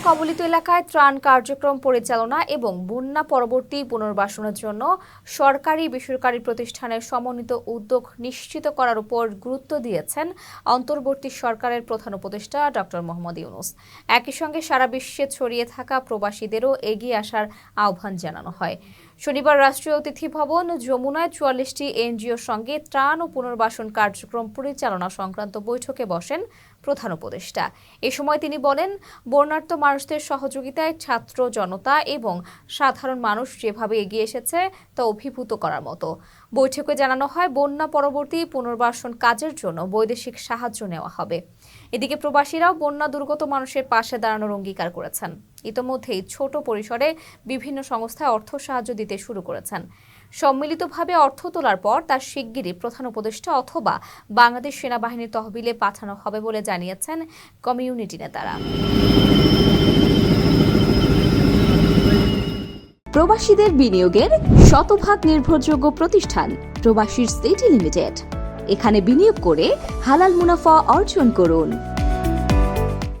কবলিত এলাকায় ত্রাণ কার্যক্রম পরিচালনা এবং বন্যা পরবর্তী পুনর্বাসনের জন্য সরকারি বেসরকারি প্রতিষ্ঠানের সমন্বিত উদ্যোগ নিশ্চিত করার উপর গুরুত্ব দিয়েছেন অন্তর্বর্তী সরকারের প্রধান উপদেষ্টা ডক্টর মোহাম্মদ ইউনুস। একই সঙ্গে সারা বিশ্বে ছড়িয়ে থাকা প্রবাসীদেরও এগিয়ে আসার আহ্বান জানানো হয়। শনিবার রাষ্ট্রীয় অতিথি ভবন যমুনায় চুয়াল্লিশটি এনজিওর সঙ্গে ত্রাণ ও পুনর্বাসন কার্যক্রম পরিচালনা সংক্রান্ত বৈঠকে বসেন প্রধান উপদেষ্টা। এ সময় তিনি বলেন বর্ণাঢ্য মানুষদের সহযোগিতায় ছাত্র জনতা এবং সাধারণ মানুষ যেভাবে এগিয়ে এসেছে তা অভিভূত করার মতো। বৈঠকে জানানো হয়, বন্যা পরবর্তী পুনর্বাসন কাজের জন্য বৈদেশিক সাহায্য নেওয়া হবে। এদিকে প্রবাসীরাও বন্যা দুর্গত মানুষের পাশে দাঁড়ানোর অঙ্গীকার করেছেন। ইতোমধ্যেই ছোট পরিসরে বিভিন্ন সংস্থায় অর্থ সাহায্য দিতে শুরু করেছেন। সম্মিলিতভাবে অর্থ তোলার পর তার শিগগিরই প্রধান উপদেষ্টা অথবা বাংলাদেশ সেনাবাহিনীর তহবিলে পাঠানো হবে বলে জানিয়েছেন কমিউনিটি নেতারা। প্রবাসীদের বিনিয়োগের শতভাগ নির্ভরযোগ্য প্রতিষ্ঠান প্রবাসীর সিটি লিমিটেড। এখানে বিনিয়োগ করে হালাল মুনাফা অর্জন করুন।